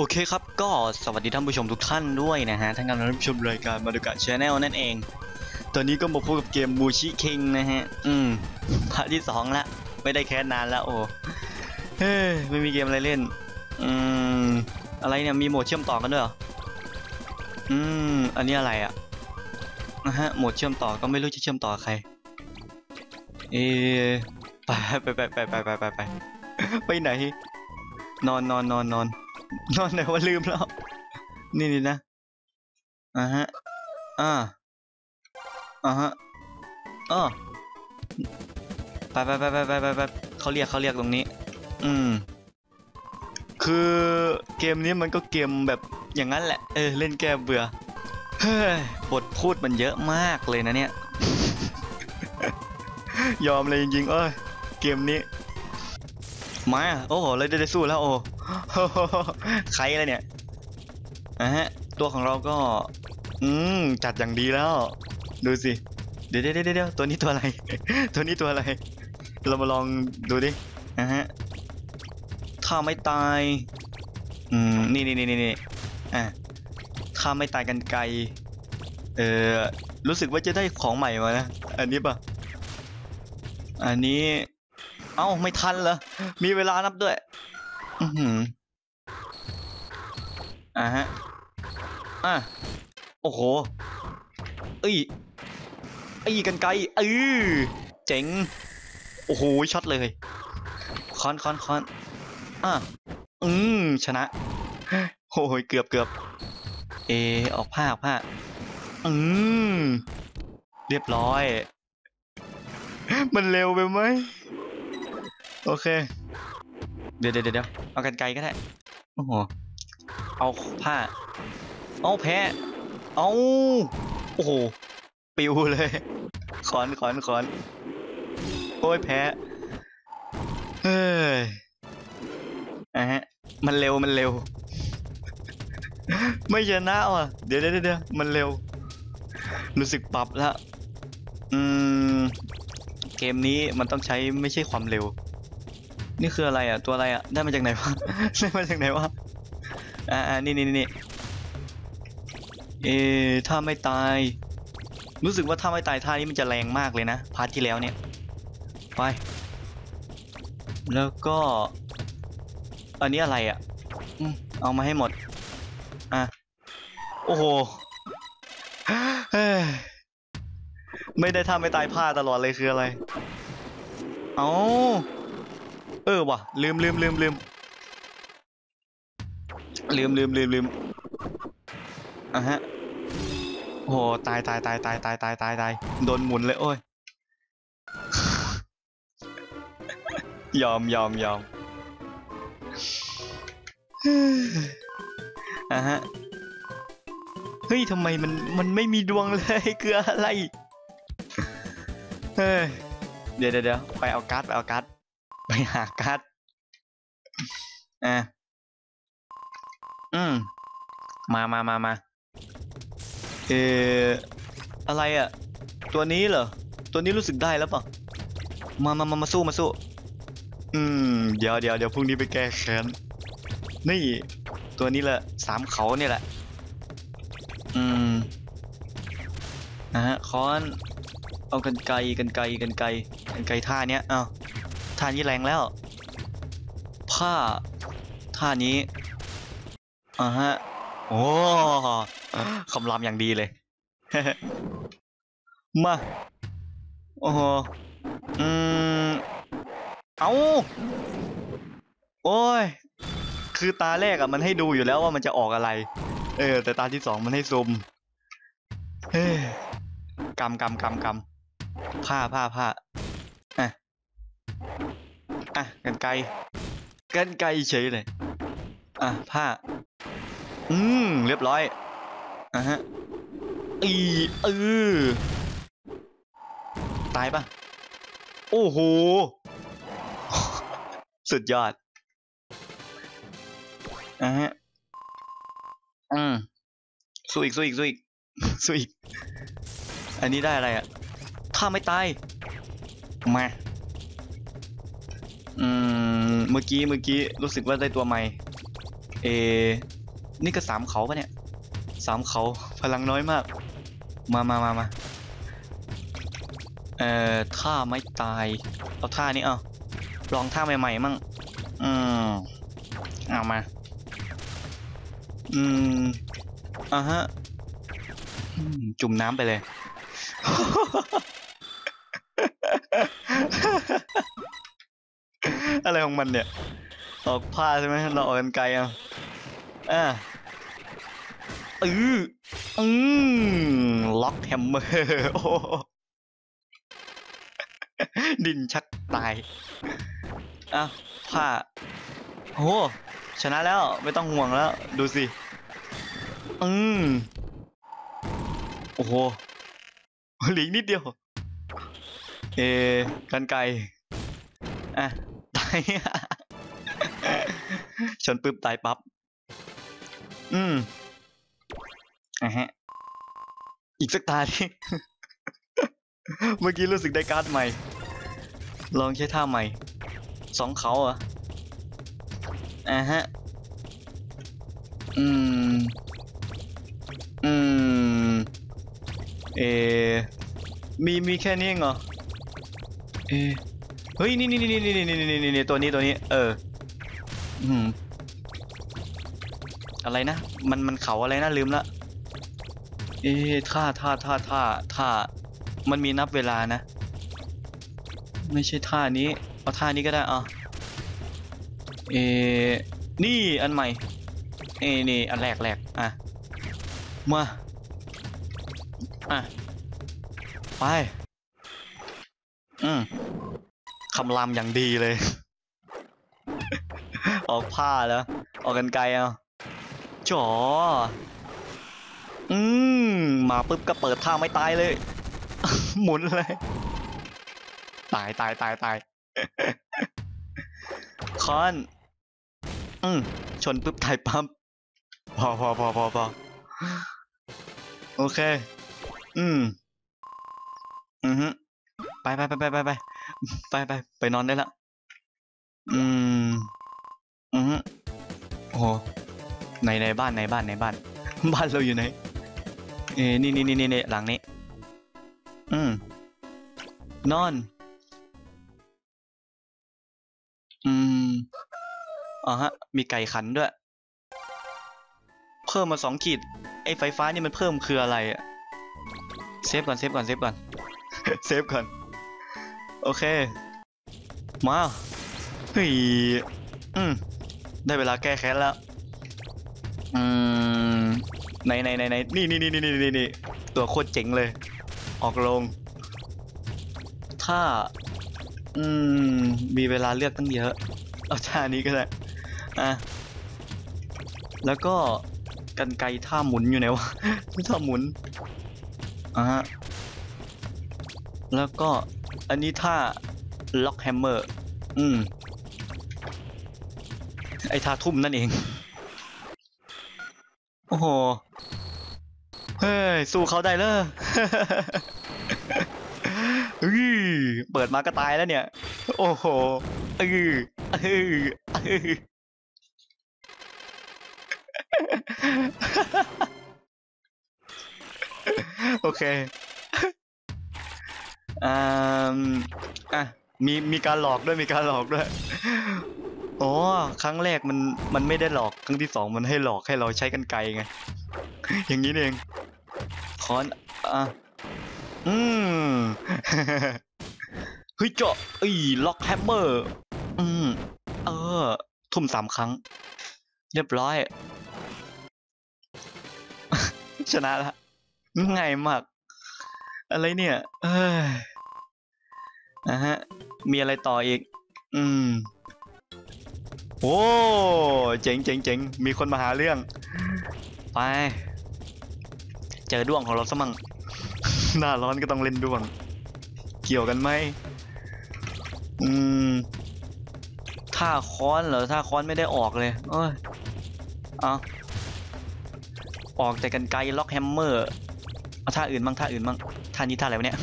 โอเคครับก็สวัสดีท่านผู้ชมทุกท่านด้วยนะฮะท่านกำลังรับชมรายการมาดูกะชาแนลนั่นเอง ตอนนี้ก็มาพบกับเกมมูชิคิงนะฮะ อืมพาร์ทที่สองละ ไม่ได้แคสนานแล้วโอ้เฮ้ยไม่มีเกมอะไรเล่น อืม อะไรเนี่ย มีโหมดเชื่อมต่อกันด้วยเหรอ อืม อันนี้อะไรอะนะฮะ โหมดเชื่อมต่อก็ไม่รู้จะเชื่อมต่อใคร เอไปไปไปไปไปไปไปไปไปไหน นอนนอนนอนนอน นอนไหนว่าลืมแล้ว นี่นี่นะ อ่าฮะ อ่า อ่าฮะอ๋อไปไปไปไปไปไปไปเขาเรียกเขาเรียกตรงนี้ อืม คือเกมนี้มันก็เกมแบบอย่างนั้นแหละ เออ เล่นแก้เบื่อ เฮ้ย บทพูดมันเยอะมากเลยนะเนี่ย ยอมเลยจริงๆ เอ้ย เกมนี้มาโอ้โหเลยได้สู้แล้วโอ้ ใครอะไรเนี่ยอะฮะ ตัวของเราก็ อืม จัดอย่างดีแล้ว ดูสิเดี๋ยวเดี๋ยวเดี๋ยวเดี๋ยวตัวนี้ตัวอะไร ตัวนี้ตัวอะไร เรามาลองดูดิอะฮะ ถ้าไม่ตาย อืมนี่นี่นี่นี่นี่อะถ้าไม่ตายกันไกล เออรู้สึกว่าจะได้ของใหม่มานะ อันนี้ปะอันนี้ เอ้า ไม่ทันเหรอ มีเวลานับด้วย อือหืออ่าฮะ อะ โอ้โหเอ้ยไอ้ยกันไกลเออเจ๋ง โอ้โหช็อตเลย คอนคอนคอนอะอืมชนะโอ้ยเกือบเกือบเอ ออกผ้าออกผ้า อืม เรียบร้อย มันเร็วไปไหม โอเค เดี๋ยวเดี๋ยวเดี๋ยวเอากันไกลก็ได้ โอ้โห เอาผ้า เอาแพ้ เอาโอ้โห ปิวเลย ขอนขอนขอนโอ้ยแพ้ เฮ้ยอะฮะ มันเร็วมันเร็ว ไม่ชนะว่ะ เดี๋ยวเดี๋ยวเดี๋ยวมันเร็ว รู้สึกปรับแล้วอืม เกมนี้มันต้องใช้ไม่ใช่ความเร็ว นี่คืออะไรอะ ตัวอะไรอะ ได้มาจากไหนวะ ได้มาจากไหนวะ อ่าอ่านี่นี่นี่เออถ้าไม่ตาย รู้สึกว่าถ้าไม่ตายท่านี้มันจะแรงมากเลยนะ พาร์ทที่แล้วเนี่ย ไป แล้วก็ อันนี้อะไรอะเอามาให้หมด อะ โอ้โหไม่ได้ท่าไม่ตายผ้าตลอดเลยคืออะไร เอา เออว่ะลืมลืมลืมลืมลืมลืมลืมลืมอะฮะโอ้โหตายตายตายตายตายตายตายตายโดนหมุนเลยโอ้ยยอมยอมยอมอะฮะเฮ้ยทำไมมันมันไม่มีดวงเลยคืออะไรเฮ้ยเดี๋ยวเดี๋ยวเดี๋ยวไปเอาการ์ดไปเอาการ์ด ไปหาการ์ดอะอืม มามามามาเอออะไรอะ ตัวนี้เหรอ ตัวนี้รู้สึกได้แล้วป่ะ มามามามาสู้มาสู้ อืม เดี๋ยวเดี๋ยวเดี๋ยวพรุ่งนี้ไปแก้แค้น นี่ ตัวนี้แหละสามเขาเนี่ยแหละ อืมนะฮะค้อน เอากันไกลกันไกลกันไกลกันไกลท่าเนี้ย เอ้า ท่านี้แรงแล้ว ผ้า ท่านี้อ่าฮะ โอ้คำรามอย่างดีเลย มา โอ้โห อืม เอาโอ้ย คือตาแรกอะมันให้ดูอยู่แล้วว่ามันจะออกอะไร เออ แต่ตาที่สองมันให้ซูมเฮ้ยกำกำกำกำผ้าผ้าผ้าอะ อะกันไกลกันไกลเฉยเลย อะผ้า อืมเรียบร้อยอะฮะอีเออตายปะโอ้โห สุดยอดอะฮะอืมสู้อีกสู้อีกสู้อีกสู้อีก อันนี้ได้อะไรอะถ้าไม่ตาย มา อืมเมื่อกี้เมื่อกี้รู้สึกว่าได้ตัวใหม่เอ นี่ก็สามเขาปะเนี่ยสามเขาพลังน้อยมาก มามามามาเอ่อท่าไม่ตาย เอาท่านี้เอาลองท่าใหม่ๆมั่งอืมเอามา อืมอะฮะ จุ่มน้ำไปเลย อะไรของมันเนี่ยออกผ้าใช่ไหมเราออกกันไกลอะอะเอออืมล็อกแฮมเมอร์โอ้ดินชักตายอะผ้าโอ้ชนะแล้วไม่ต้องห่วงแล้ว ดูสิ อืมโอ้โหหลีกนิดเดียว เอกันไกลอะ ชนปึ๊บตายปั๊บ อืมอะฮะ อีกสักตาที่เมื่อกี้รู้สึกได้การ์ดใหม่ ลองใช้ท่าใหม่ สองเขาเหรออะฮะ อืม อืม เอ มีมีแค่นี้เงเหรอ เอ เฮ้ยนี่นี่นี่นี่นี่นี่นี่นี่นี่ตัวนี้ตัวนี้ เอออืมอะไรนะ มันมันเขาอะไรนะลืมละเอ๊ะท่าท่าท่าท่าท่ามันมีนับเวลานะ ไม่ใช่ท่านี้เอาท่านี้ก็ได้อะเอ๊ะนี่อันใหม่เอ้นี่อันแรกแรกอะมาอะไปอืม คำรามอย่างดีเลย ออกผ้าแล้ว ออกกันไกลเอาจ๋ออืมมาปุ๊บก็เปิดท่าไม่ตายเลย หมุนเลย ตายตายตายตายคอนอืมชนปุ๊บตายปั๊บพอพอพอพอพอโอเค อืม อือฮึไปไปไปไปไป ไปไปไปไปนอนได้ละ อืม อือฮึโอ้โหในในบ้านในบ้านในบ้าน บ้านเราอยู่ไหน เอ้นี่นี่นี่นี่นี่หลังนี้ อืม นอน อืมอ๋อฮะ มีไก่ขันด้วย เพิ่มมาสองขีด ไอ้ไฟฟ้านี่มันเพิ่มคืออะไรอะเซฟก่อนเซฟก่อนเซฟก่อนเซฟก่อน โอเค มาเฮ้ยอืมได้เวลาแก้แค้นแล้ว อืมไหนไหนไหนไหนนี่นี่นี่นี่นี่นี่ตัวโคตรเจ๋งเลย ออกลง ถ้า อืม มีเวลาเลือกตั้งเยอะ เอาท่านี้ก็ได้ อะ แล้วก็กันไกท่าหมุนอยู่ไหนวะท่าหมุนอะฮะแล้วก็ อันนี้ท่าล็อกแฮมเมอร์ อืม ไอท่าทุ่มนั่นเอง โอ้โห เฮ้ย สู้เขาได้เลยอื้อเปิดมาก็ตายแล้วเนี่ย โอ้โหเออเออเออโอเค อ่าอะมีมีการหลอกด้วยมีการหลอกด้วยอ๋อครั้งแรกมันมันไม่ได้หลอกครั้งที่สองมันให้หลอกให้เราใช้กันไกลไงอย่างนี้เองคอนอะอืมเฮ้ยเจาะอ้ยล็อกแฮมเมอร์อืมเออ ทุ่มสามครั้ง เรียบร้อย ชนะละง่ายมาก อะไรเนี่ย เอ้ยนะฮะ มีอะไรต่ออีก อืม โอ้เจ๋งเจ๋งเจ๋งมีคนมาหาเรื่อง ไป เจอด้วงของเราซะมั่ง หน้าร้อนก็ต้องเล่นด้วง เกี่ยวกันไหม อืมท่าค้อนเหรอท่าค้อนไม่ได้ออกเลย เอ้ยเอาออกแต่กันไกลล็อกแฮมเมอร์เอาท่าอื่นบ้างท่าอื่นบ้าง ท่านี้ท่าอะไรวะเนี่ย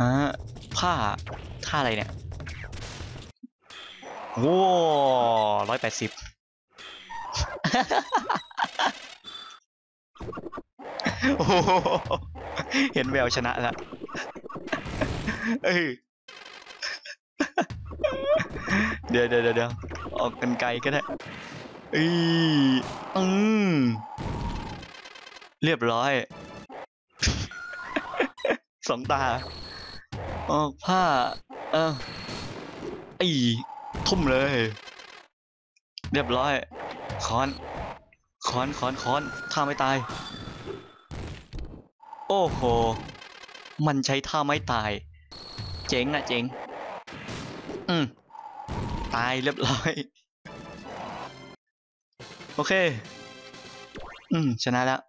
อ่าผ้าท่าอะไรเนี่ยโว้ร้อยแปดสิบโอ้โหเห็นแววชนะแล้วเอ้ยเดี๋ยวเดี๋ยวเดี๋ยวเดี๋ยวออกกันไกลก็ได้เอ้ยอืมเรียบร้อย สองตาออกผ้า เออไอ้ทุ่มเลย เรียบร้อยค้อนค้อนค้อนค้อนท่าไม่ตาย โอ้โห มันใช้ท่าไม่ตาย เจ๋งอะเจ๋ง อืมตายเรียบร้อย โอเค อืม ชนะแล้ว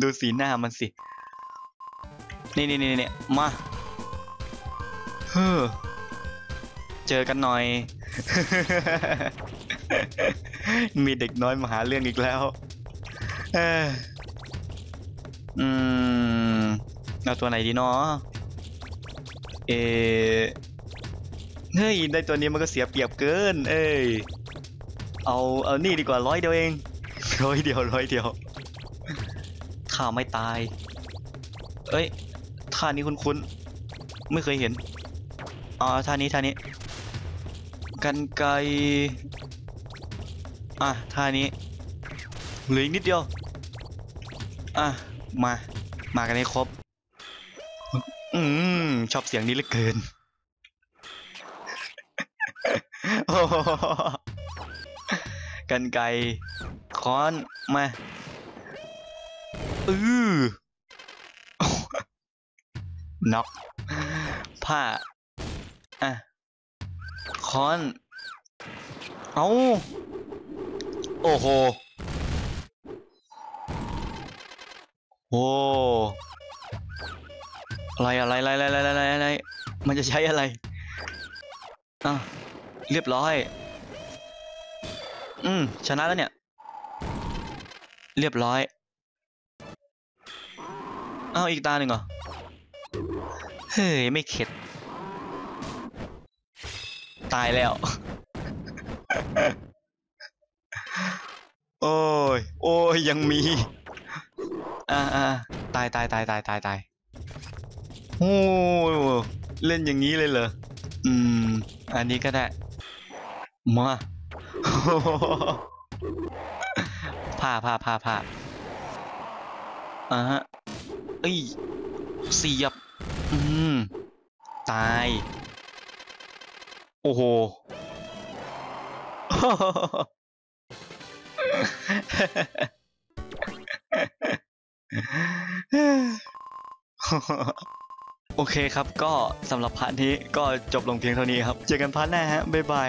ดูสีหน้ามันสิ นี่นี่นี่นี่มาเฮ้อเจอกันหน่อย มีเด็กน้อยมาหาเรื่องอีกแล้วเอ้ออืมเอาตัวไหนดีเนาะเออเฮ้ยได้ตัวนี้มันก็เสียเปรียบเกิน เอ้ยเอาเอานี่ดีกว่าร้อยเดียวเองร้อยเดียวร้อยเดียวข้าไม่ตาย เอ้ย ท่านี้คุ้นๆ ไม่เคยเห็นอ๋อท่านี้ท่านี้กันไกอะท่านี้เหลืออีกนิดเดียว อะ มา มากันให้ครบ อืม ชอบเสียงนี้เหลือเกิน กันไกค้อน มา อือ น็อกผ้า อะค้อน เอาโอ้โห โอ้อะไรอะไรอะไรอะไรอะไรอะไระไร มันจะใช้อะไรอะเรียบร้อย อืม ชนะแล้วเนี่ย เรียบร้อย อ้าว อีกตาหนึ่งเหรอ เฮ้ย ไม่เข็ด ตายแล้ว โอ้ย โอ้ย ยังมี อ่าอ่าตายตายตายตายตายตายโอ้ยเล่นอย่างนี้เลยเหรอ อืม อันนี้ก็ได้ มาผ้าผ้าผ้าผ้าอ่าฮะเอ้ยเสียบ อืม ตาย โอ้โห โอเคครับก็สำหรับพาร์ทนี้ก็จบลงเพียงเท่านี้ครับ เจอกันพาร์ทหน้าฮะ บ๊ายบาย